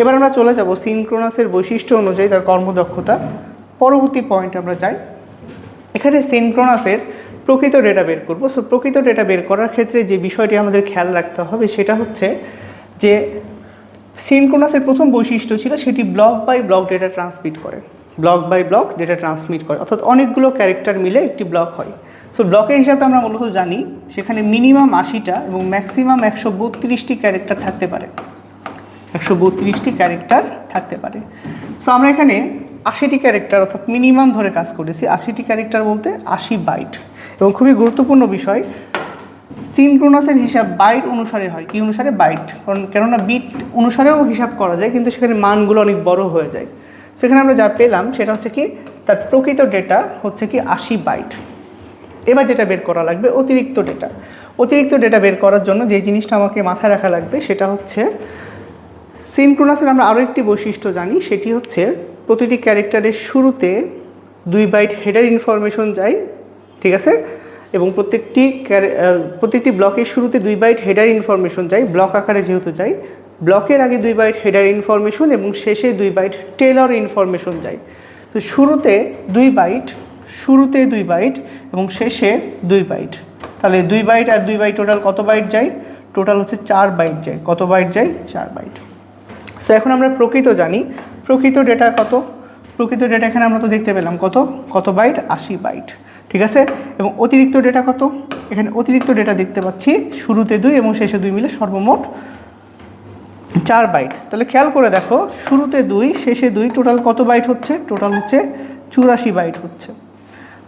এবার আমরা চলে যাব সিনক্রোনাসের বৈশিষ্ট্য অনুযায়ী তার কর্মদক্ষতা। পরবর্তী পয়েন্ট আমরা যাই। এখানে সিনক্রোনাসের প্রকৃত ডেটা বের করব। সো প্রকৃত ডেটা বের করার ক্ষেত্রে যে বিষয়টি আমাদের খেয়াল রাখতে হবে সেটা হচ্ছে যে সিনক্রোনাসের প্রথম বৈশিষ্ট্য ছিল সেটি block by block data transmit করে। Block by block data transmit করে। অর্থাৎ অনেকগুলো ক্যারেক্টার মিলে একটি ব্লক হয়। সো ব্লকের হিসাবে আমরা মূলত জানি সেখানে মিনিমাম আশিটা এবং ম্যাক্সিমাম একশো বত্রিশটি ক্যারেক্টার থাকতে পারে। একশো বত্রিশটি ক্যারেক্টার থাকতে পারে। সো আমরা এখানে আশিটি ক্যারেক্টার অর্থাৎ মিনিমাম ধরে কাজ করেছি। আশিটি ক্যারেক্টার বলতে আশি বাইট এবং খুবই গুরুত্বপূর্ণ বিষয় সিনক্রোনাসের হিসাব বাইট অনুসারে হয়, কি অনুসারে? বাইট কারণ, কেননা বিট অনুসারেও হিসাব করা যায়, কিন্তু সেখানে মানগুলো অনেক বড় হয়ে যায়। সেখানে আমরা যা পেলাম সেটা হচ্ছে কি, তার প্রকৃত ডেটা হচ্ছে কি আশি বাইট এবার যেটা বের করা লাগবে, অতিরিক্ত ডেটা অতিরিক্ত ডেটা বের করার জন্য যে জিনিসটা আমাকে মাথায় রাখা লাগবে সেটা হচ্ছে সিনক্রোনাসের আমরা আরও একটি বৈশিষ্ট্য জানি, সেটি হচ্ছে প্রতিটি ক্যারেক্টারের শুরুতে দুই বাইট হেডার ইনফরমেশন যায়, ঠিক আছে? এবং প্রত্যেকটি প্রত্যেকটি ব্লকের শুরুতে দুই বাইট হেডার ইনফরমেশন যায়, ব্লক আকারে যেহেতু যায়, ব্লকের আগে দুই বাইট হেডার ইনফরমেশন এবং শেষে দুই বাইট টেলর ইনফরমেশন যায়। তো শুরুতে দুই বাইট, শুরুতে দুই বাইট এবং শেষে দুই বাইট। তাহলে দুই বাইট আর দুই বাইট টোটাল কত বাইট যায়? টোটাল হচ্ছে চার বাইট যায়। কত বাইট যায়? চার বাইট। সো এখন আমরা প্রকৃত জানি। প্রকৃত ডেটা কত? প্রকৃত ডেটা এখানে আমরা তো দেখতে পেলাম কত? কত বাইট আশি বাইট ঠিক আছে? এবং অতিরিক্ত ডেটা কত? এখানে অতিরিক্ত ডেটা দেখতে পাচ্ছি শুরুতে দুই এবং শেষে দুই মিলে সর্বমোট চার বাইট তাহলে খেয়াল করে দেখো, শুরুতে দুই, শেষে দুই টোটাল কত বাইট হচ্ছে? টোটাল হচ্ছে চুরাশি বাইট হচ্ছে।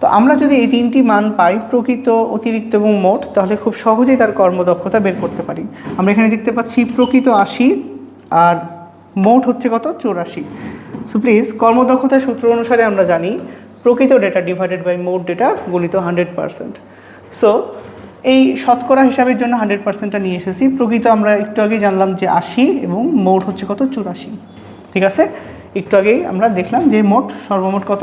তো আমরা যদি এই তিনটি মান পাই, প্রকৃত, অতিরিক্ত এবং মোট, তাহলে খুব সহজেই তার কর্মদক্ষতা বের করতে পারি। আমরা এখানে দেখতে পাচ্ছি প্রকৃত আশি আর মোট হচ্ছে কত? চৌরাশি। সো প্লিজ কর্মদক্ষতার সূত্র অনুসারে আমরা জানি, প্রকৃত ডেটা ডিভাইডেড বাই মোট ডেটা গণিত হান্ড্রেড পার্সেন্ট সো এই শতকরা হিসাবের জন্য হান্ড্রেড পার্সেন্টটা নিয়ে এসেছি। প্রকৃত আমরা একটু আগে জানলাম যে আশি এবং মোট হচ্ছে কত? চুরাশি। ঠিক আছে? একটু আগেই আমরা দেখলাম যে মোট সর্বমোট কত?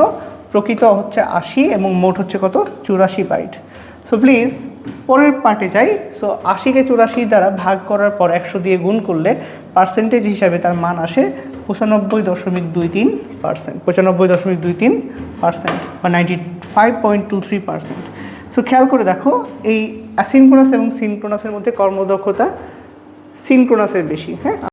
প্রকৃত হচ্ছে আশি এবং মোট হচ্ছে কত? চুরাশি বাইট সো প্লিজ পরের পার্টে যাই। সো আশিকে চুরাশি দ্বারা ভাগ করার পর একশো দিয়ে গুণ করলে পার্সেন্টেজ হিসাবে তার মান আসে পঁচানব্বই দশমিক দুই তিন পার্সেন্ট পঁচানব্বই দশমিক দুই তিন পার্সেন্ট বা ninety five point two three percent so খেয়াল করে দেখো, এই অ্যাসিনক্রোনাস এবং সিনক্রোনাসের মধ্যে কর্মদক্ষতা সিনক্রোনাসের বেশি হ্যাঁ?